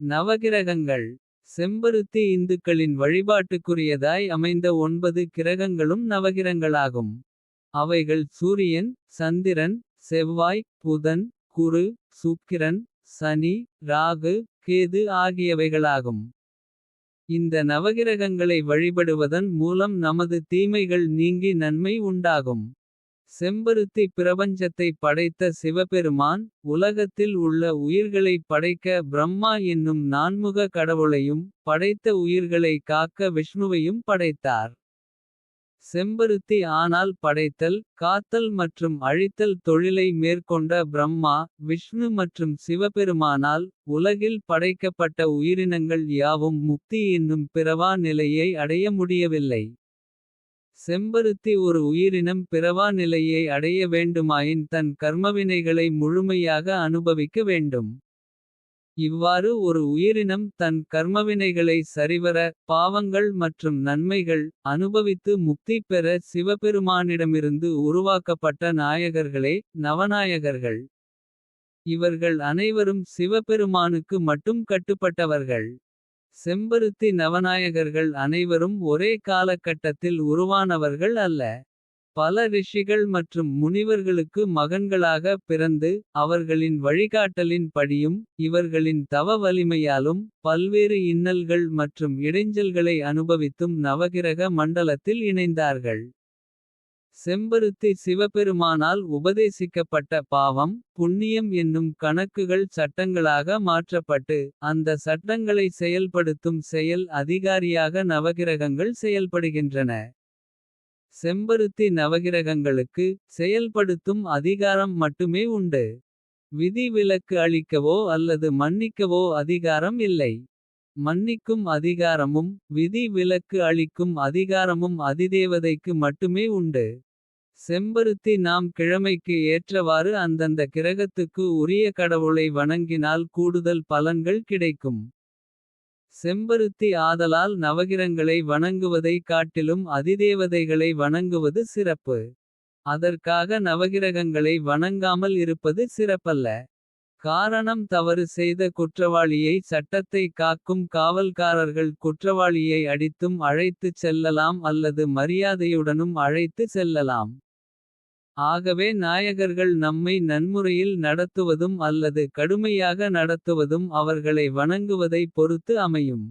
நவகிரகங்கள் செம்பருத்தி இந்துக்களின் வழிபாட்டுக்குரியதாய் அமைந்த ஒன்பது கிரகங்களும் நவகிரங்களாகும். அவைகள் சூரியன் சந்திரன் செவ்வாய் புதன் குரு சுக்கிரன் சனி ராகு கேது ஆகியவைகளாகும். இந்த நவகிரகங்களை வழிபடுவதன் மூலம் நமது தீமைகள் நீங்கி நன்மை உண்டாகும். செம்பருத்தி பிரபஞ்சத்தை படைத்த சிவபெருமான். உலகத்தில் உள்ள உயிர்களைப் படைக்க பிரம்மா என்னும் நான்முக கடவுளையும். படைத்த உயிர்களை காக்க விஷ்ணுவையும் படைத்தார். செம்பருத்தி ஆனால் படைத்தல் காத்தல் மற்றும் அழித்தல் தொழிலை மேற்கொண்ட பிரம்மா. விஷ்ணு மற்றும் சிவபெருமானால் உலகில் படைக்கப்பட்ட உயிரினங்கள் யாவும் முக்தி என்னும் பிறவா நிலையை அடைய முடியவில்லை. செம்பருத்தி ஒரு உயிரினம் பிறவா நிலையை அடைய வேண்டுமாயின் தன் கர்மவினைகளை முழுமையாக அனுபவிக்க வேண்டும். இவ்வாறு ஒரு உயிரினம் தன் கர்மவினைகளை சரிவர. பாவங்கள் மற்றும் நன்மைகள் அனுபவித்து முக்தி பெற. சிவபெருமானிடமிருந்து உருவாக்கப்பட்ட நாயகர்களே நவநாயகர்கள். இவர்கள் அனைவரும் சிவபெருமானுக்கு மட்டும் கட்டுப்பட்டவர்கள். செம்பருத்தி நவநாயகர்கள் அனைவரும் ஒரே காலகட்டத்தில் உருவானவர்கள் அல்ல. பல ரிஷிகள் மற்றும் முனிவர்களுக்கு மகன்களாக பிறந்து. அவர்களின் வழிகாட்டலின் படியும் இவர்களின் தவ வலிமையாலும். பல்வேறு இன்னல்கள் மற்றும் இடைஞ்சல்களை அனுபவித்தும். நவகிரக மண்டலத்தில் இணைந்தார்கள். செம்பருத்தி சிவபெருமானால் உபதேசிக்கப்பட்ட பாவம். புண்ணியம் என்னும் கணக்குகள் சட்டங்களாக மாற்றப்பட்டு. அந்த சட்டங்களை செயல்படுத்தும் செயல் அதிகாரியாக நவகிரகங்கள் செயல்படுகின்றன. செம்பருத்தி நவகிரகங்களுக்கு செயல்படுத்தும் அதிகாரம் மட்டுமே உண்டு. விதி விலக்கு அளிக்கவோ அல்லது மன்னிக்கவோ அதிகாரம் இல்லை. மன்னிக்கும் அதிகாரமும் விதி விலக்கு அளிக்கும் அதிகாரமும் அதிதேவதைக்கு மட்டுமே உண்டு. செம்பருத்தி நாம் கிழமைக்கு ஏற்றவாறு அந்தந்த கிரகத்துக்கு உரிய கடவுளை வணங்கினால் கூடுதல் பலன்கள் கிடைக்கும். செம்பருத்தி ஆதலால் நவகிரங்களை வணங்குவதை காட்டிலும் அதிதேவதைகளை வணங்குவது சிறப்பு. அதற்காக நவகிரகங்களை வணங்காமல் இருப்பது சிறப்பல்ல. காரணம் தவறு செய்த குற்றவாளியை சட்டத்தை காக்கும் காவல்காரர்கள். குற்றவாளியை அடித்தும் அழைத்துச் செல்லலாம் அல்லது மரியாதையுடனும் அழைத்து செல்லலாம். ஆகவே நாயகர்கள் நம்மை நன்முறையில் நடத்துவதும் அல்லது கடுமையாக நடத்துவதும் அவர்களை வணங்குவதை பொறுத்து அமையும்.